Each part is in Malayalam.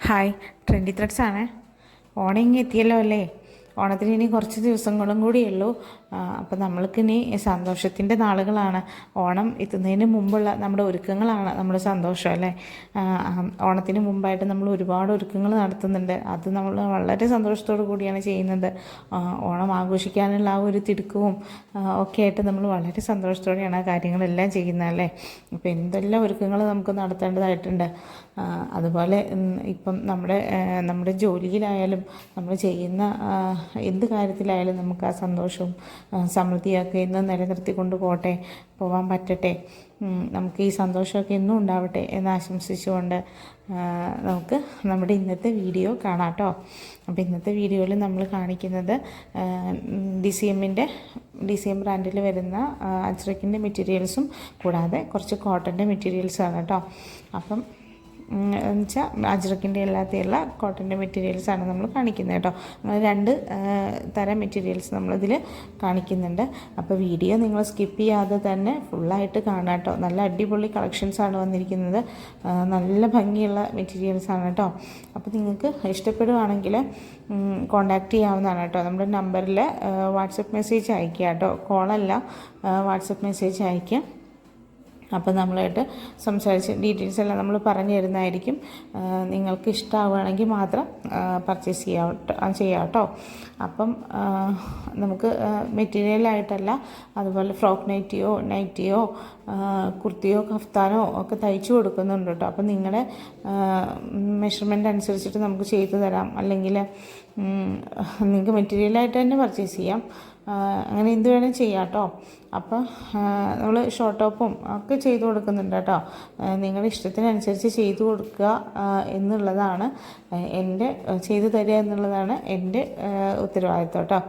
ഹായ് ട്രെൻഡി ത്രെഡ്സ് ആണ്. ഓണം ഇങ്ങ് എത്തിയല്ലോ അല്ലേ? ഓണത്തിന് ഇനി കുറച്ച് ദിവസങ്ങളും കൂടിയുള്ളൂ അപ്പം നമ്മൾക്കിനി സന്തോഷത്തിന്റെ നാളുകളാണ്. ഓണം എത്തുന്നതിന് മുമ്പുള്ള നമ്മുടെ ഒരുക്കങ്ങളാണ് നമ്മുടെ സന്തോഷം അല്ലേ? ഓണത്തിന് മുമ്പായിട്ട് നമ്മൾ ഒരുപാട് ഒരുക്കങ്ങൾ നടത്തുന്നുണ്ട്. അത് നമ്മൾ വളരെ സന്തോഷത്തോടു കൂടിയാണ് ചെയ്യുന്നത്. ഓണം ആഘോഷിക്കാനുള്ള ആ ഒരു തിടുക്കവും ഒക്കെ ആയിട്ട് നമ്മൾ വളരെ സന്തോഷത്തോടെയാണ് ആ കാര്യങ്ങളെല്ലാം ചെയ്യുന്നത് അല്ലേ? ഇപ്പം എന്തെല്ലാം ഒരുക്കങ്ങൾ നമുക്ക് നടത്തേണ്ടതായിട്ടുണ്ട്. അതുപോലെ ഇപ്പം നമ്മുടെ നമ്മുടെ ജോലിയിലായാലും നമ്മൾ ചെയ്യുന്ന എന്ത് കാര്യത്തിലായാലും നമുക്ക് ആ സന്തോഷവും സമൃദ്ധിയൊക്കെ നിലനിർത്തി നിലനിർത്തിക്കൊണ്ട് പോട്ടെ പോകാൻ പറ്റട്ടെ നമുക്ക് ഈ സന്തോഷമൊക്കെ എന്നും ഉണ്ടാവട്ടെ എന്ന് ആശംസിച്ചുകൊണ്ട് നമുക്ക് നമ്മുടെ ഇന്നത്തെ വീഡിയോ കാണാം കേട്ടോ. അപ്പോൾ ഇന്നത്തെ വീഡിയോയിൽ നമ്മൾ കാണിക്കുന്നത് ഡി സി എമ്മിന്റെ ഡി സി എം ബ്രാൻഡിൽ വരുന്ന അജ്രക്കിന്റെ മെറ്റീരിയൽസും കൂടാതെ കുറച്ച് കോട്ടന്റെ മെറ്റീരിയൽസാണ് കേട്ടോ. അപ്പം എന്ന് വെച്ചാൽ അജ്രക്കിന്റെ അല്ലാതെയുള്ള കോട്ടന്റെ മെറ്റീരിയൽസാണ് നമ്മൾ കാണിക്കുന്നത് കേട്ടോ. അങ്ങനെ രണ്ട് തരം മെറ്റീരിയൽസ് നമ്മളിതിൽ കാണിക്കുന്നുണ്ട്. അപ്പോൾ വീഡിയോ നിങ്ങൾ സ്കിപ്പ് ചെയ്യാതെ തന്നെ ഫുള്ളായിട്ട് കാണാം കേട്ടോ. നല്ല അടിപൊളി കളക്ഷൻസാണ് വന്നിരിക്കുന്നത്. നല്ല ഭംഗിയുള്ള മെറ്റീരിയൽസാണ് കേട്ടോ. അപ്പോൾ നിങ്ങൾക്ക് ഇഷ്ടപ്പെടുവാണെങ്കിൽ കോണ്ടാക്ട് ചെയ്യാവുന്നതാണ് കേട്ടോ. നമ്മുടെ നമ്പറിൽ വാട്സപ്പ് മെസ്സേജ് അയക്കുക കേട്ടോ. കോളല്ല വാട്സപ്പ് മെസ്സേജ് അയക്കുക അപ്പോൾ നമ്മളായിട്ട് സംസാരിച്ച് ഡീറ്റെയിൽസ് എല്ലാം നമ്മൾ പറഞ്ഞു തരുന്നതായിരിക്കും. നിങ്ങൾക്ക് ഇഷ്ടമാവുകയാണെങ്കിൽ മാത്രം പർച്ചേസ് ചെയ്യാം ചെയ്യാം കേട്ടോ അപ്പം നമുക്ക് മെറ്റീരിയലായിട്ടല്ല അതുപോലെ ഫ്രോക്ക് നൈറ്റിയോ നൈറ്റിയോ കുർത്തിയോ കഫ്താനോ ഒക്കെ തയ്ച്ചു കൊടുക്കുന്നുണ്ട് കേട്ടോ. അപ്പം നിങ്ങളുടെ മെഷർമെന്റ് അനുസരിച്ചിട്ട് നമുക്ക് ചെയ്തു തരാം. അല്ലെങ്കിൽ നിങ്ങൾക്ക് മെറ്റീരിയലായിട്ട് തന്നെ പർച്ചേസ് ചെയ്യാം. അങ്ങനെ എന്ത് വേണേൽ ചെയ്യാം കേട്ടോ അപ്പോൾ നമ്മൾ ഷോർട്ട് ടോപ്പും ഒക്കെ ചെയ്തു കൊടുക്കുന്നുണ്ട് കേട്ടോ. നിങ്ങളുടെ ഇഷ്ടത്തിനനുസരിച്ച് ചെയ്തു കൊടുക്കുക എന്നുള്ളതാണ് എന്റെ ചെയ്തു തരിക എന്നുള്ളതാണ് എന്റെ ഉത്തരവാദിത്വം കേട്ടോ.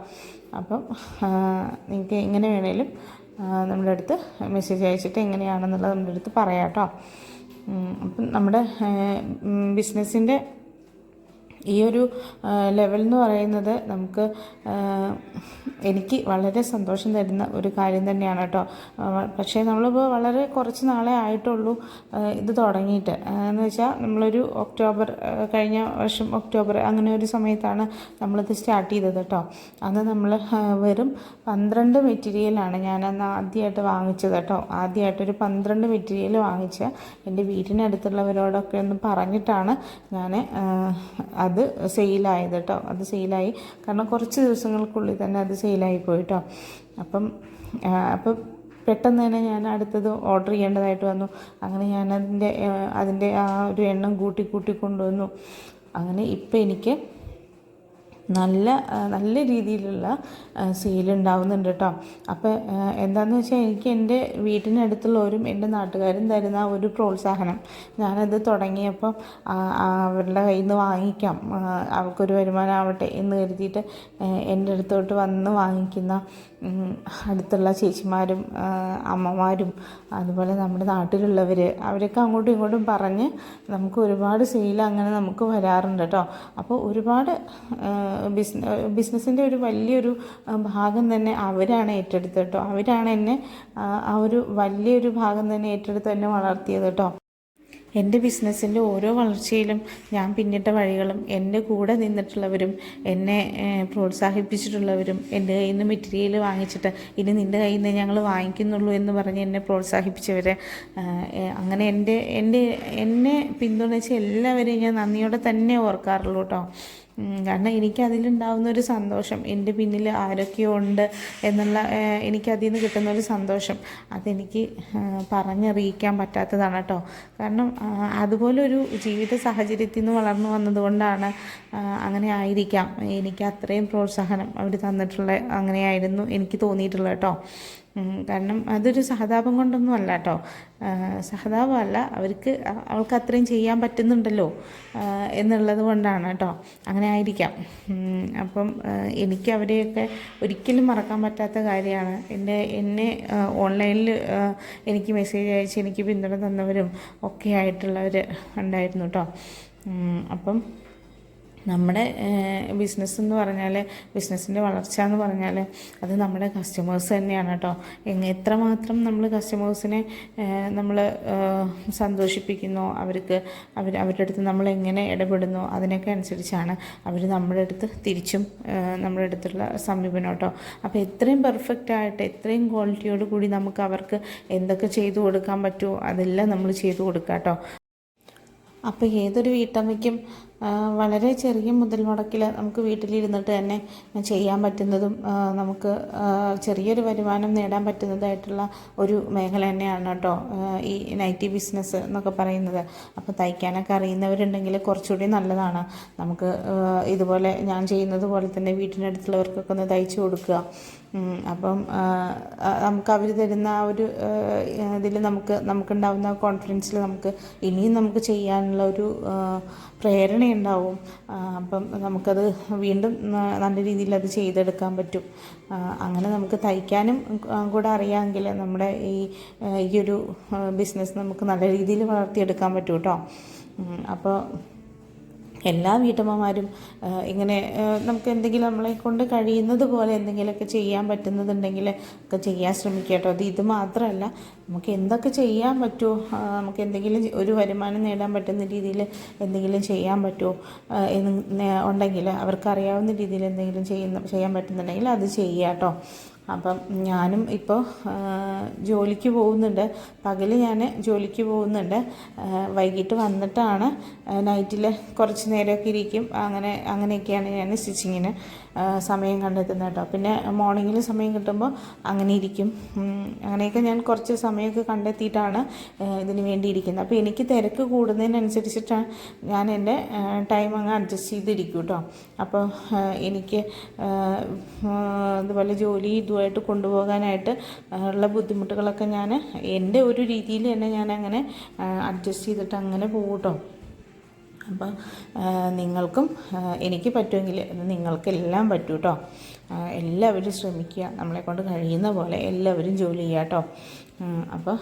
അപ്പം നിങ്ങൾക്ക് എങ്ങനെ വേണേലും നമ്മുടെ അടുത്ത് മെസ്സേജ് അയച്ചിട്ട് എങ്ങനെയാണെന്നുള്ളത് നമ്മുടെ അടുത്ത് പറയാം കേട്ടോ. അപ്പം നമ്മുടെ ബിസിനസ്സിന്റെ ഈ ഒരു ലെവൽ എന്ന് പറയുന്നത് നമുക്ക് എനിക്ക് വളരെ സന്തോഷം തരുന്ന ഒരു കാര്യം തന്നെയാണ് കേട്ടോ. പക്ഷേ നമ്മളിപ്പോൾ വളരെ കുറച്ച് നാളെ ആയിട്ടുള്ളൂ ഇത് തുടങ്ങിയിട്ട്. എന്ന് വെച്ചാൽ നമ്മളൊരു ഒക്ടോബർ കഴിഞ്ഞ വർഷം ഒക്ടോബർ അങ്ങനെ ഒരു സമയത്താണ് നമ്മളിത് സ്റ്റാർട്ട് ചെയ്തത് കേട്ടോ. അന്ന് നമ്മൾ വെറും പന്ത്രണ്ട് മെറ്റീരിയലാണ് ഞാൻ അന്ന് ആദ്യമായിട്ട് വാങ്ങിച്ചത് കേട്ടോ. ആദ്യമായിട്ടൊരു പന്ത്രണ്ട് മെറ്റീരിയൽ വാങ്ങിച്ച് എന്റെ വീടിനടുത്തുള്ളവരോടൊക്കെ ഒന്ന് പറഞ്ഞിട്ടാണ് ഞാൻ അത് സെയിലായത് കേട്ടോ. അത് സെയിലായി. കാരണം കുറച്ച് ദിവസങ്ങൾക്കുള്ളിൽ തന്നെ അത് സെയിലായി പോയിട്ടോ അപ്പം അപ്പം പെട്ടെന്ന് തന്നെ ഞാൻ അടുത്തത് ഓർഡർ ചെയ്യേണ്ടതായിട്ട് വന്നു. അങ്ങനെ ഞാൻ അതിന്റെ അതിന്റെ ആ ഒരു എണ്ണം കൂട്ടി കൂട്ടി കൊണ്ടുവന്നു. അങ്ങനെ ഇപ്പം എനിക്ക് നല്ല നല്ല രീതിയിലുള്ള സെയിൽ ഉണ്ടാവുന്നുണ്ട് കേട്ടോ അപ്പോൾ എന്താണെന്ന് വെച്ചാൽ എനിക്ക് എന്റെ വീട്ടിനടുത്തുള്ളവരും എന്റെ നാട്ടുകാരും തരുന്ന ഒരു പ്രോത്സാഹനം ഞാനത് തുടങ്ങിയപ്പം അവരുടെ കയ്യിൽ നിന്ന് വാങ്ങിക്കാം അവർക്കൊരു വരുമാനം ആവട്ടെ എന്ന് കരുതിയിട്ട് എന്റെ അടുത്തോട്ട് വന്ന് വാങ്ങിക്കുന്ന അടുത്തുള്ള ചേച്ചിമാരും അമ്മമാരും അതുപോലെ നമ്മുടെ നാട്ടിലുള്ളവർ അവരൊക്കെ അങ്ങോട്ടും ഇങ്ങോട്ടും പറഞ്ഞ് നമുക്ക് ഒരുപാട് സെയിൽ അങ്ങനെ നമുക്ക് വരാറുണ്ട് കേട്ടോ അപ്പോൾ ഒരുപാട് ബിസിന ബിസിനസ്സിന്റെ ഒരു വലിയൊരു ഭാഗം തന്നെ അവരാണ് ഏറ്റെടുത്തത് കേട്ടോ അവരാണ് എന്നെ ആ ഒരു വലിയൊരു ഭാഗം തന്നെ ഏറ്റെടുത്ത് എന്നെ വളർത്തിയത് കേട്ടോ എന്റെ ബിസിനസ്സിന്റെ ഓരോ വളർച്ചയിലും ഞാൻ പിന്നിട്ട വഴികളും എന്റെ കൂടെ നിന്നിട്ടുള്ളവരും എന്നെ പ്രോത്സാഹിപ്പിച്ചിട്ടുള്ളവരും എന്റെ കയ്യിൽ നിന്ന് മെറ്റീരിയൽ വാങ്ങിച്ചിട്ട് ഇനി നിന്റെ കയ്യിൽ നിന്ന് ഞങ്ങൾ വാങ്ങിക്കുന്നുള്ളൂ എന്ന് പറഞ്ഞ് എന്നെ പ്രോത്സാഹിപ്പിച്ചവരെ. അങ്ങനെ എന്റെ എന്റെ എന്നെ പിന്തുണച്ച എല്ലാവരെയും ഞാൻ നന്ദിയോടെ തന്നെ ഓർക്കാറുള്ളൂ കേട്ടോ. കാരണം എനിക്ക് അതിലുണ്ടാവുന്ന ഒരു സന്തോഷം. എന്റെ പിന്നിൽ ആരൊക്കെയോ ഉണ്ട് എന്നുള്ള എനിക്കതിൽ നിന്ന് കിട്ടുന്ന ഒരു സന്തോഷം. അതെനിക്ക് പറഞ്ഞറിയിക്കാൻ പറ്റാത്തതാണ് കേട്ടോ കാരണം അതുപോലൊരു ജീവിത സാഹചര്യത്തിൽ നിന്ന് വളർന്നു വന്നതുകൊണ്ടാണ് അങ്ങനെ ആയിരിക്കാം. എനിക്ക് അത്രയും പ്രോത്സാഹനം അവർ തന്നിട്ടുള്ള അങ്ങനെയായിരുന്നു എനിക്ക് തോന്നിയിട്ടുള്ളത് കേട്ടോ കാരണം അതൊരു സഹതാപം കൊണ്ടൊന്നും അല്ല കേട്ടോ സഹതാപമല്ല അവർക്ക് അവൾക്ക് അത്രയും ചെയ്യാൻ പറ്റുന്നുണ്ടല്ലോ എന്നുള്ളത് കൊണ്ടാണ് കേട്ടോ അങ്ങനെ ആയിരിക്കാം. അപ്പം എനിക്ക് അവരെയൊക്കെ ഒരിക്കലും മറക്കാൻ പറ്റാത്ത കാര്യമാണ്. എന്റെ എന്നെ ഓൺലൈനിൽ എനിക്ക് മെസ്സേജ് അയച്ച് എനിക്ക് പിന്തുണ തന്നവരും ഒക്കെ ആയിട്ടുള്ളവർ ഉണ്ടായിരുന്നു കേട്ടോ അപ്പം നമ്മുടെ ബിസിനസ് എന്ന് പറഞ്ഞാൽ ബിസിനസ്സിന്റെ വളർച്ച എന്ന് പറഞ്ഞാൽ അത് നമ്മുടെ കസ്റ്റമേഴ്സ് തന്നെയാണ് കേട്ടോ. എങ്ങ എത്രമാത്രം നമ്മൾ കസ്റ്റമേഴ്സിനെ നമ്മൾ സന്തോഷിപ്പിക്കുന്നു അവർക്ക് അവർ അവരുടെ അടുത്ത് നമ്മൾ എങ്ങനെ ഇടപെടുന്നു അതിനൊക്കെ അനുസരിച്ചാണ് അവർ നമ്മുടെ അടുത്ത് തിരിച്ചും നമ്മുടെ അടുത്തുള്ള സമീപനം കേട്ടോ. അപ്പോൾ എത്രയും പെർഫെക്റ്റ് ആയിട്ട് എത്രയും ക്വാളിറ്റിയോട് കൂടി നമുക്ക് അവർക്ക് എന്തൊക്കെ ചെയ്തു കൊടുക്കാൻ പറ്റുമോ അതെല്ലാം നമ്മൾ ചെയ്തു കൊടുക്കാം കേട്ടോ. അപ്പോൾ ഏതൊരു വീട്ടമ്മയ്ക്കും വളരെ ചെറിയ മുതൽ മുടക്കിൽ നമുക്ക് വീട്ടിലിരുന്നിട്ട് തന്നെ ചെയ്യാൻ പറ്റുന്നതും നമുക്ക് ചെറിയൊരു വരുമാനം നേടാൻ പറ്റുന്നതായിട്ടുള്ള ഒരു മേഖല തന്നെയാണ് കേട്ടോ ഈ നൈറ്റി ബിസിനസ് എന്നൊക്കെ പറയുന്നത്. അപ്പോൾ തയ്ക്കാനൊക്കെ അറിയുന്നവരുണ്ടെങ്കിൽ കുറച്ചുകൂടി നല്ലതാണ്. നമുക്ക് ഇതുപോലെ ഞാൻ ചെയ്യുന്നത് പോലെ തന്നെ വീട്ടിനടുത്തുള്ളവർക്കൊക്കെ ഒന്ന് തയ്ച്ചു കൊടുക്കുക. അപ്പം നമുക്ക് അവർ തരുന്ന ആ ഒരു ഇതിൽ നമുക്ക് നമുക്കുണ്ടാവുന്ന കോൺഫിഡൻസിൽ നമുക്ക് ഇനിയും നമുക്ക് ചെയ്യാനുള്ള ഒരു പ്രേരണയുണ്ടാവും. അപ്പം നമുക്കത് വീണ്ടും നല്ല രീതിയിൽ അത് ചെയ്തെടുക്കാൻ പറ്റും. അങ്ങനെ നമുക്ക് തയ്ക്കാനും കൂടെ അറിയാമെങ്കിൽ നമ്മുടെ ഈ ഈ ഒരു ബിസിനസ് നമുക്ക് നല്ല രീതിയിൽ വളർത്തിയെടുക്കാൻ പറ്റും കേട്ടോ അപ്പോൾ എല്ലാ വീട്ടമ്മമാരും ഇങ്ങനെ നമുക്ക് എന്തെങ്കിലും നമ്മളെ കൊണ്ട് കഴിയുന്നത് പോലെ എന്തെങ്കിലുമൊക്കെ ചെയ്യാൻ പറ്റുന്നതുണ്ടെങ്കിൽ ഒക്കെ ചെയ്യാൻ ശ്രമിക്കുക കേട്ടോ. അത് ഇത് മാത്രമല്ല നമുക്ക് എന്തൊക്കെ ചെയ്യാൻ പറ്റുമോ നമുക്ക് എന്തെങ്കിലും ഒരു വരുമാനം നേടാൻ പറ്റുന്ന രീതിയിൽ എന്തെങ്കിലും ചെയ്യാൻ പറ്റുമോ ഉണ്ടെങ്കിൽ അവർക്കറിയാവുന്ന രീതിയിൽ എന്തെങ്കിലും ചെയ്യുന്ന ചെയ്യാൻ പറ്റുന്നുണ്ടെങ്കിൽ അത് ചെയ്യുക കേട്ടോ. അപ്പം ഞാനും ഇപ്പോൾ ജോലിക്ക് പോകുന്നുണ്ട്. പകൽ ഞാൻ ജോലിക്ക് പോകുന്നുണ്ട്. വൈകിട്ട് വന്നിട്ടാണ് നൈറ്റിൽ കുറച്ച് നേരമൊക്കെ ഇരിക്കും. അങ്ങനെ അങ്ങനെയൊക്കെയാണ് ഞാൻ സ്റ്റിച്ചിങ്ങിന് സമയം കണ്ടെത്തുന്നത് കേട്ടോ. പിന്നെ മോർണിംഗിൽ സമയം കിട്ടുമ്പോൾ അങ്ങനെ ഇരിക്കും. അങ്ങനെയൊക്കെ ഞാൻ കുറച്ച് സമയമൊക്കെ കണ്ടെത്തിയിട്ടാണ് ഇതിന് വേണ്ടി ഇരിക്കുന്നത്. അപ്പോൾ എനിക്ക് തിരക്ക് കൂടുന്നതിനനുസരിച്ചിട്ടാണ് ഞാൻ എന്റെ ടൈം അങ്ങ് അഡ്ജസ്റ്റ് ചെയ്തിരിക്കും കേട്ടോ. അപ്പോൾ എനിക്ക് അതുപോലെ ജോലി ഇതുമായിട്ട് കൊണ്ടുപോകാനായിട്ട് ഉള്ള ബുദ്ധിമുട്ടുകളൊക്കെ ഞാൻ എന്റെ ഒരു രീതിയിൽ തന്നെ ഞാൻ അങ്ങനെ അഡ്ജസ്റ്റ് ചെയ്തിട്ട് അങ്ങനെ പോകും കേട്ടോ. അപ്പോൾ നിങ്ങൾക്കും എനിക്ക് പറ്റുമെങ്കിൽ നിങ്ങൾക്കെല്ലാം പറ്റും കേട്ടോ എല്ലാവരും ശ്രമിക്കുക. നമ്മളെക്കൊണ്ട് കഴിയുന്ന പോലെ എല്ലാവരും ജോലി ചെയ്യുക കേട്ടോ. അപ്പോൾ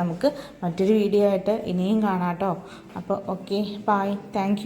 നമുക്ക് മറ്റൊരു വീഡിയോ ആയിട്ട് ഇനിയും കാണാം കേട്ടോ. അപ്പോൾ ഓക്കെ ബായ് താങ്ക്